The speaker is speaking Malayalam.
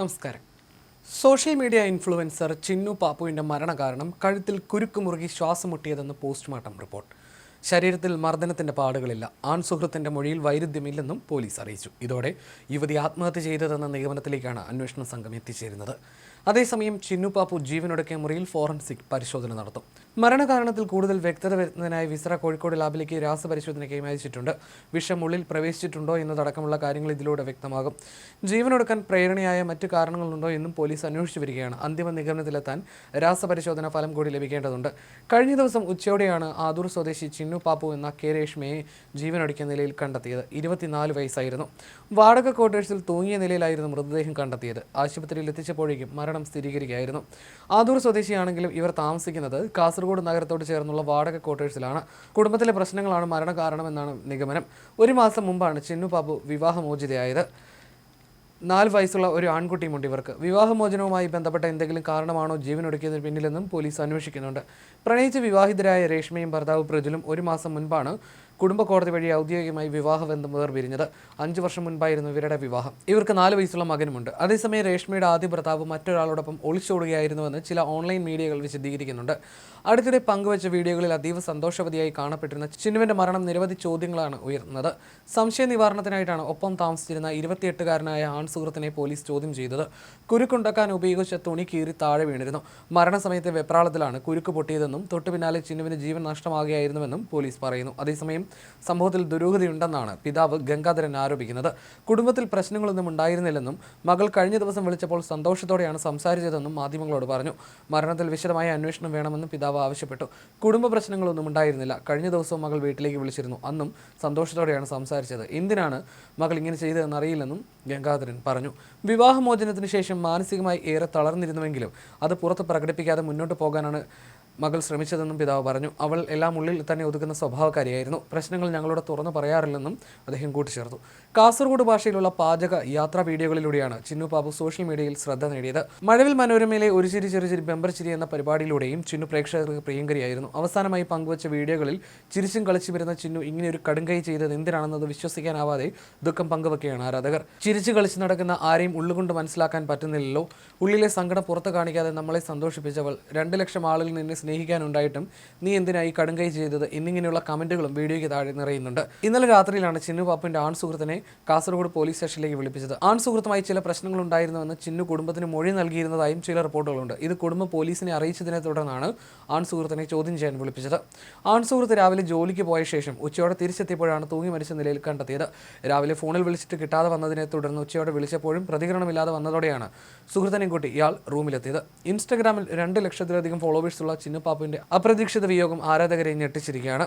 നമസ്കാരം. സോഷ്യൽ മീഡിയ ഇൻഫ്ലുവൻസർ ചിന്നു പാപ്പുവിന്റെ മരണകാരണം കഴുത്തിൽ കുരുക്ക് മുറുകി ശ്വാസം മുട്ടിയതെന്ന് പോസ്റ്റ്മോർട്ടം റിപ്പോർട്ട്. ശരീരത്തിൽ മർദ്ദനത്തിന്റെ പാടുകളില്ല. ആൺ സുഹൃത്തിന്റെ മൊഴിയിൽ വൈരുദ്ധ്യമില്ലെന്നും പോലീസ് അറിയിച്ചു. ഇതോടെ യുവതി ആത്മഹത്യ ചെയ്തതെന്ന നിഗമനത്തിലേക്കാണ് അന്വേഷണ സംഘം എത്തിച്ചേരുന്നത്. അതേസമയം ചിന്നു പാപ്പു ജീവനൊടുക്കിയ മുറിയിൽ ഫോറൻസിക് പരിശോധന നടത്തും. മരണകാരണത്തിൽ കൂടുതൽ വ്യക്തത വരുന്നതിനായി വിസ്ര കോഴിക്കോട് ലാബിലേക്ക് രാസപരിശോധനയ്ക്കായി അയച്ചിട്ടുണ്ട്. വിഷം ഉള്ളിൽ പ്രവേശിച്ചിട്ടുണ്ടോ എന്നതടക്കമുള്ള കാര്യങ്ങൾ ഇതിലൂടെ വ്യക്തമാകും. ജീവനൊടുക്കാൻ പ്രേരണയായ മറ്റു കാരണങ്ങളുണ്ടോ എന്നും പോലീസ് അന്വേഷിച്ചു വരികയാണ്. അന്തിമ നിഗമനത്തിലെത്താൻ രാസപരിശോധന ഫലം കൂടി ലഭിക്കേണ്ടതുണ്ട്. കഴിഞ്ഞ ദിവസം ഉച്ചയോടെയാണ് ആദൂർ സ്വദേശി ചിന്നു പാപ്പു എന്ന കെ രേഷ്മയെ ജീവനൊടുക്കിയ നിലയിൽ കണ്ടെത്തിയത്. ഇരുപത്തിനാല് വയസ്സായിരുന്നു. വാടക ക്വാർട്ടേഴ്സിൽ തൂങ്ങിയ നിലയിലായിരുന്നു മൃതദേഹം കണ്ടെത്തിയത്. ആശുപത്രിയിൽ എത്തിച്ചപ്പോഴേക്കും മരണം സ്ഥിരീകരിക്കുകയായിരുന്നു. ആദൂർ സ്വദേശിയാണെങ്കിലും ഇവർ താമസിക്കുന്നത് കാസർഗോഡ് നഗരത്തോട് ചേർന്നുള്ള വാടക ക്വാർട്ടേഴ്സിലാണ്. കുടുംബത്തിലെ പ്രശ്നങ്ങളാണ് മരണകാരണമെന്നാണ് നിഗമനം. ഒരു മാസം മുമ്പാണ് ചിന്നു ബാബു വിവാഹമോചിതയായത്. നാല് വയസ്സുള്ള ഒരു ആൺകുട്ടിയുമുണ്ട് ഇവർക്ക്. വിവാഹമോചനവുമായി ബന്ധപ്പെട്ട എന്തെങ്കിലും കാരണമാണോ ജീവനൊടുക്കിയതിന് പിന്നിലെന്നും പോലീസ് അന്വേഷിക്കുന്നുണ്ട്. പ്രണയിച്ച് വിവാഹിതരായ രേഷ്മയും ഭർത്താവ് പ്രജുലും ഒരു മാസം മുൻപാണ് കുടുംബ കോടതി വഴി ഔദ്യോഗികമായി വിവാഹബന്ധം പിരിഞ്ഞത് അഞ്ചു വർഷം മുൻപായിരുന്നു ഇവരുടെ വിവാഹം. ഇവർക്ക് നാല് വയസ്സുള്ള മകനുമുണ്ട്. അതേസമയം രേഷ്മയുടെ ആദ്യ ഭർത്താവ് മറ്റൊരാളോടൊപ്പം ഒളിച്ചോടുകയായിരുന്നുവെന്ന് ചില ഓൺലൈൻ മീഡിയകൾ വിശദീകരിക്കുന്നുണ്ട്. അടുത്തിടെ പങ്കുവച്ച വീഡിയോകളിൽ അതീവ സന്തോഷവതിയായി കാണപ്പെട്ടിരുന്ന ചിന്നുവിന്റെ മരണം നിരവധി ചോദ്യങ്ങളാണ് ഉയർന്നത്. സംശയ നിവാരണത്തിനായിട്ടാണ് ഒപ്പം താമസിച്ചിരുന്ന ഇരുപത്തിയെട്ടുകാരനായ ആൺ സുഹൃത്തിനെ പോലീസ് ചോദ്യം ചെയ്തത്. കുരുക്കുണ്ടാക്കാൻ ഉപയോഗിച്ച തുണി കീറി താഴെ വീണിരുന്നു. മരണസമയത്തെ വെപ്രാളത്തിലാണ് കുരുക്ക് പൊട്ടിയതെന്നും തൊട്ടു പിന്നാലെ ചിന്നുവിന് ജീവൻ നഷ്ടമാകുകയായിരുന്നുവെന്നും പോലീസ് പറയുന്നു. അതേസമയം സംഭവത്തിൽ ദുരൂഹതയുണ്ടെന്നാണ് പിതാവ് ഗംഗാധരൻ ആരോപിക്കുന്നത്. കുടുംബത്തിൽ പ്രശ്നങ്ങളൊന്നും ഉണ്ടായിരുന്നില്ലെന്നും മകൾ കഴിഞ്ഞ ദിവസം വിളിച്ചപ്പോൾ സന്തോഷത്തോടെയാണ് സംസാരിച്ചതെന്നും മാധ്യമങ്ങളോട് പറഞ്ഞു. മരണത്തിൽ വിശദമായ അന്വേഷണം വേണമെന്നും പിതാവ് ആവശ്യപ്പെട്ടു. കുടുംബ പ്രശ്നങ്ങളൊന്നും ഉണ്ടായിരുന്നില്ല. കഴിഞ്ഞ ദിവസവും മകൾ വീട്ടിലേക്ക് വിളിച്ചിരുന്നു. അന്നും സന്തോഷത്തോടെയാണ് സംസാരിച്ചത്. എന്തിനാണ് മകൾ ഇങ്ങനെ ചെയ്തതെന്ന് അറിയില്ലെന്നും ഗംഗാധരൻ പറഞ്ഞു. വിവാഹമോചനത്തിന് ശേഷം മാനസികമായി ഏറെ തളർന്നിരുന്നുവെങ്കിലും അത് പുറത്ത് പ്രകടിപ്പിക്കാതെ മുന്നോട്ട് പോകാനാണ് മകൾ ശ്രമിച്ചതെന്നും പിതാവ് പറഞ്ഞു. അവൾ എല്ലാം ഉള്ളിൽ തന്നെ ഒതുക്കുന്ന സ്വഭാവക്കാരിയായിരുന്നു. പ്രശ്നങ്ങൾ ഞങ്ങളോട് തുറന്നു പറയാറില്ലെന്നും അദ്ദേഹം കൂട്ടിച്ചേർത്തു. കാസർഗോഡ് ഭാഷയിലുള്ള പാചക യാത്രാ വീഡിയോകളിലൂടെയാണ് ചിന്നു ബാബു സോഷ്യൽ മീഡിയയിൽ ശ്രദ്ധ നേടിയത്. മഴവിൽ മനോരമയിലെ ഒരു ചിരി ചെറു ചിരി ബെമ്പർ ചിരി എന്ന പരിപാടിയിലൂടെയും ചിന്നു പ്രേക്ഷകർക്ക് പ്രിയങ്കരിയായിരുന്നു. അവസാനമായി പങ്കുവച്ച വീഡിയോകളിൽ ചിരിച്ചും കളിച്ചു വരുന്ന ചിന്നു ഇങ്ങനെ ഒരു കടുങ്കൈ ചെയ്തത് എന്തിനാണെന്നത് വിശ്വസിക്കാനാവാതെ ദുഃഖം പങ്കുവെക്കുകയാണ് ആരാധകർ. ചിരിച്ചു കളിച്ച് നടക്കുന്ന ആരെയും ഉള്ളുകൊണ്ട് മനസ്സിലാക്കാൻ പറ്റുന്നില്ലല്ലോ. ഉള്ളിലെ സങ്കടം പുറത്ത് കാണിക്കാതെ നമ്മളെ സന്തോഷിപ്പിച്ചവൾ. രണ്ട് ലക്ഷം ആളുകൾ നിന്നെ സ്നേഹിക്കാനുണ്ടായിട്ടും നീ എന്തിനായി കടുങ്കൈ ചെയ്തത് എന്നിങ്ങനെയുള്ള കമന്റുകളും വീഡിയോയ്ക്ക് താഴെ നിറയുന്നുണ്ട്. ഇന്നലെ രാത്രിയിലാണ് ചിന്നു പാപ്പിന്റെ ആൺ സുഹൃത്തിനെ കാസർഗോഡ് പോലീസ് സ്റ്റേഷനിലേക്ക് വിളിപ്പിച്ചത്. ആൺ സുഹൃത്തുമായി ചില പ്രശ്നങ്ങൾ ഉണ്ടായിരുന്നുവെന്ന് ചിന്നു കുടുംബത്തിന് മൊഴി നൽകിയിരുന്നതായും ചില റിപ്പോർട്ടുകളുണ്ട്. ഇത് കുടുംബം പോലീസിനെ അറിയിച്ചതിനെ തുടർന്നാണ് ആൺ സുഹൃത്തിനെ ചോദ്യം ചെയ്യാൻ വിളിപ്പിച്ചത്. ആൺ സുഹൃത്ത് രാവിലെ ജോലിക്ക് പോയ ശേഷം ഉച്ചയോടെ തിരിച്ചെത്തിയപ്പോഴാണ് തൂങ്ങി മരിച്ച നിലയിൽ കണ്ടെത്തിയത്. രാവിലെ ഫോണിൽ വിളിച്ചിട്ട് കിട്ടാതെ വന്നതിനെ തുടർന്ന് ഉച്ചയോടെ വിളിച്ചപ്പോഴും പ്രതികരണമില്ലാതെ വന്നതോടെയാണ് സുഹൃത്തിനെ കൂട്ടി ഇയാൾ റൂമിലെത്തിയത്. ഇൻസ്റ്റഗ്രാമിൽ രണ്ട് ലക്ഷത്തിലധികം ഫോളോവേഴ്സുള്ള ചിന്നുപാപ്പുവിന്റെ അപ്രതീക്ഷിത വിയോഗം ആരാധകരെ ഞെട്ടിച്ചിരിക്കുകയാണ്.